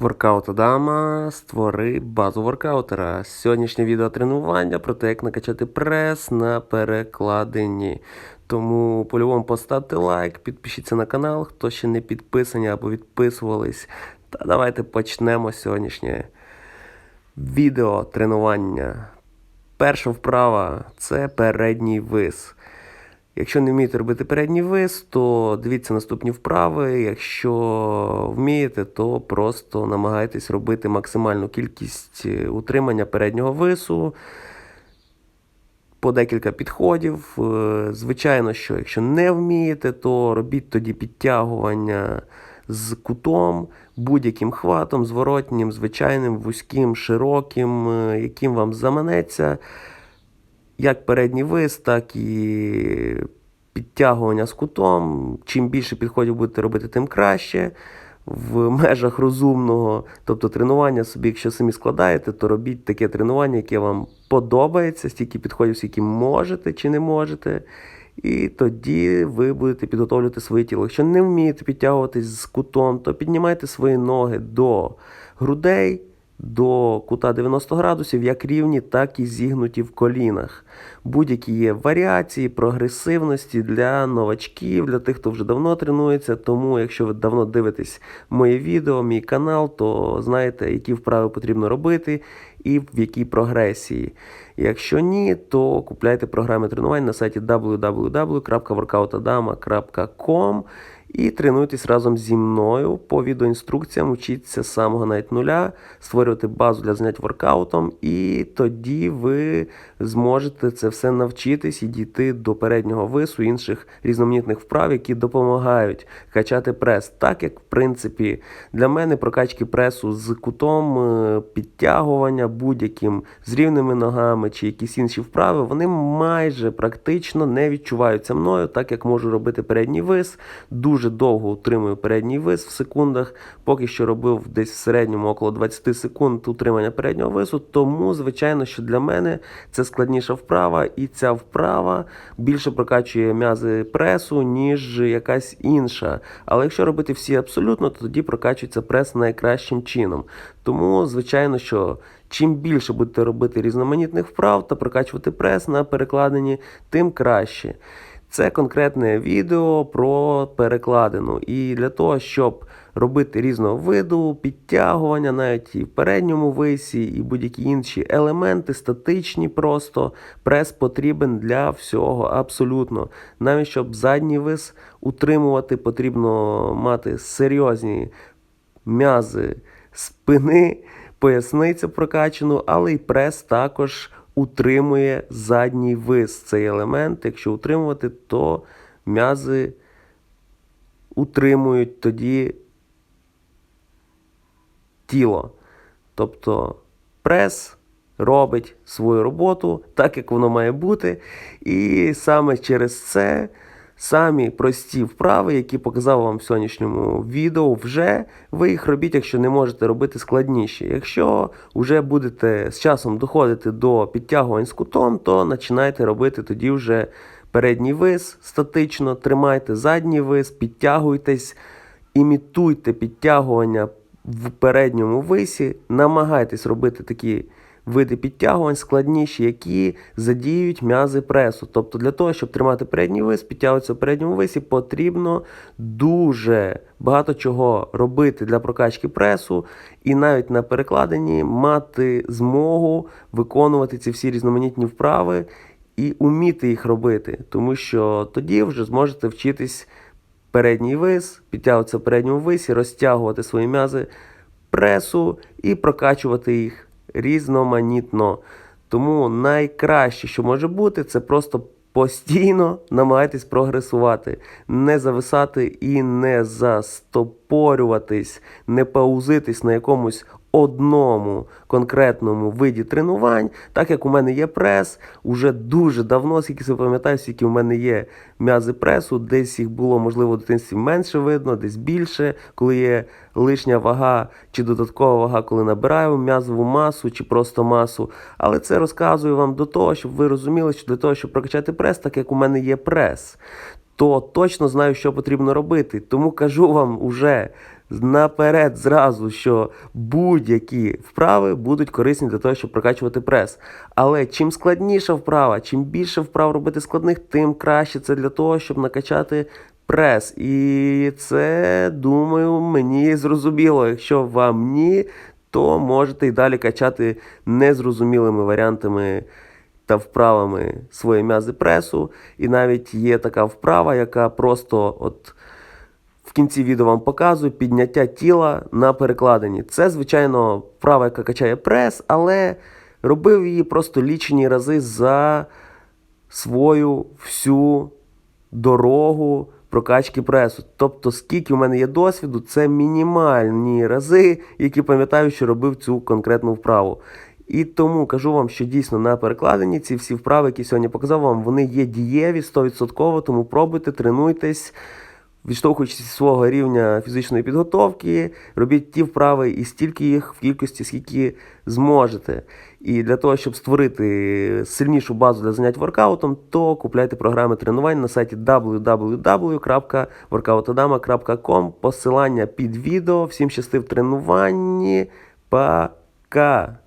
Воркаут Адама створи базу воркаутера. Сьогоднішнє відео тренування про те, як накачати прес на перекладині. Тому по-любому поставте лайк, підпишіться на канал, хто ще не підписані або відписувались. Та давайте почнемо сьогоднішнє відео тренування. Перша вправа це передній вис. Якщо не вмієте робити передній вис, то дивіться наступні вправи. Якщо вмієте, то просто намагайтесь робити максимальну кількість е, утримання переднього вису по декілька підходів. Е, Звичайно, що якщо не вмієте, то робіть тоді підтягування з кутом, будь-яким хватом, зворотнім, звичайним, вузьким, широким, е, яким вам заманеться як передній вис, так і підтягування з кутом. Чим більше підходів будете робити, тим краще. В межах розумного, тобто тренування собі, якщо самі складаєте, то робіть таке тренування, яке вам подобається, стільки підходів, скільки можете чи не можете. І тоді ви будете підготовлювати своє тіло. Якщо не вмієте підтягуватись з кутом, то піднімайте свої ноги до грудей, до кута 90 градусів, як рівні, так і зігнуті в колінах. Будь-які є варіації, прогресивності для новачків, для тих, хто вже давно тренується. Тому, якщо ви давно дивитесь моє відео, мій канал, то знаєте, які вправи потрібно робити і в якій прогресії. Якщо ні, то купляйте програми тренувань на сайті www.workoutadama.com і тренуйтесь разом зі мною по відеоінструкціям, вчіться з самого навіть нуля, створювати базу для занять воркаутом, і тоді ви зможете це все навчитись і дійти до переднього вису інших різноманітних вправ, які допомагають качати прес. Так як, в принципі, для мене прокачки пресу з кутом, е, підтягування будь-яким з рівними ногами чи якісь інші вправи, вони майже практично не відчуваються мною, так як можу робити передній вис. Дуже довго утримую передній вис в секундах. Поки що робив десь в середньому около 20 секунд утримання переднього вису. Тому, звичайно, що для мене це складніша вправа, і ця вправа більше прокачує м'язи пресу, ніж якась інша. Але якщо робити всі абсолютно, то тоді прокачується прес найкращим чином. Тому, звичайно, що чим більше будете робити різноманітних вправ та прокачувати прес на перекладині, тим краще. Це конкретне відео про перекладину. І для того, щоб робити різного виду підтягування, навіть і в передньому висі, і будь-які інші елементи, статичні просто, прес потрібен для всього абсолютно. Навіть щоб задній вис утримувати, потрібно мати серйозні м'язи спини, поясницю прокачану, але й прес також утримує задній вис. Цей елемент, якщо утримувати, то м'язи утримують тоді тіло. Тобто прес робить свою роботу так, як воно має бути. І саме через це самі прості вправи, які показав вам в сьогоднішньому відео, вже ви їх робіть, якщо не можете робити складніші. Якщо вже будете з часом доходити до підтягувань з кутом, то починайте робити тоді вже передній вис статично, тримайте задній вис, підтягуйтесь, імітуйте підтягування в передньому висі, намагайтесь робити такі види підтягувань складніші, які задіюють м'язи пресу. Тобто для того, щоб тримати передній вис, підтягуватися в передньому висі, потрібно дуже багато чого робити для прокачки пресу, і навіть на перекладині мати змогу виконувати ці всі різноманітні вправи і уміти їх робити, тому що тоді вже зможете вчитись передній вис, підтягуватися в передньому висі, розтягувати свої м'язи пресу і прокачувати їх різноманітно. Тому найкраще, що може бути, це просто постійно намагайтесь прогресувати, не зависати і не застопорюватись, не паузитись на якомусь одному конкретному виді тренувань, так як у мене є прес, уже дуже давно, скільки себе пам'ятаю, скільки у мене є м'язи пресу, десь їх було, можливо, в дитинстві менше видно, десь більше, коли є лишня вага чи додаткова вага, коли набираю м'язову масу чи просто масу. Але це розказую вам до того, щоб ви розуміли, що для того, щоб прокачати прес, так як у мене є прес, то точно знаю, що потрібно робити. Тому кажу вам уже наперед зразу, що будь-які вправи будуть корисні для того, щоб прокачувати прес. Але чим складніша вправа, чим більше вправ робити складних, тим краще це для того, щоб накачати прес. І це, думаю, мені зрозуміло. Якщо вам ні, то можете і далі качати незрозумілими варіантами та вправами свої м'язи пресу. І навіть є така вправа, яка просто от в кінці відео вам показую підняття тіла на перекладині. Це, звичайно, вправа, яка качає прес, але робив її просто лічені рази за свою всю дорогу прокачки пресу. Тобто, скільки в мене є досвіду, це мінімальні рази, які пам'ятаю, що робив цю конкретну вправу. І тому кажу вам, що дійсно на перекладині ці всі вправи, які сьогодні показав вам, вони є дієві 100%, тому пробуйте, тренуйтесь. Відштовхуючись від свого рівня фізичної підготовки, робіть ті вправи і стільки їх в кількості, скільки зможете. І для того, щоб створити сильнішу базу для занять воркаутом, то купляйте програми тренувань на сайті www.workoutodama.com. Посилання під відео. Всім щасти в тренуванні. Пока!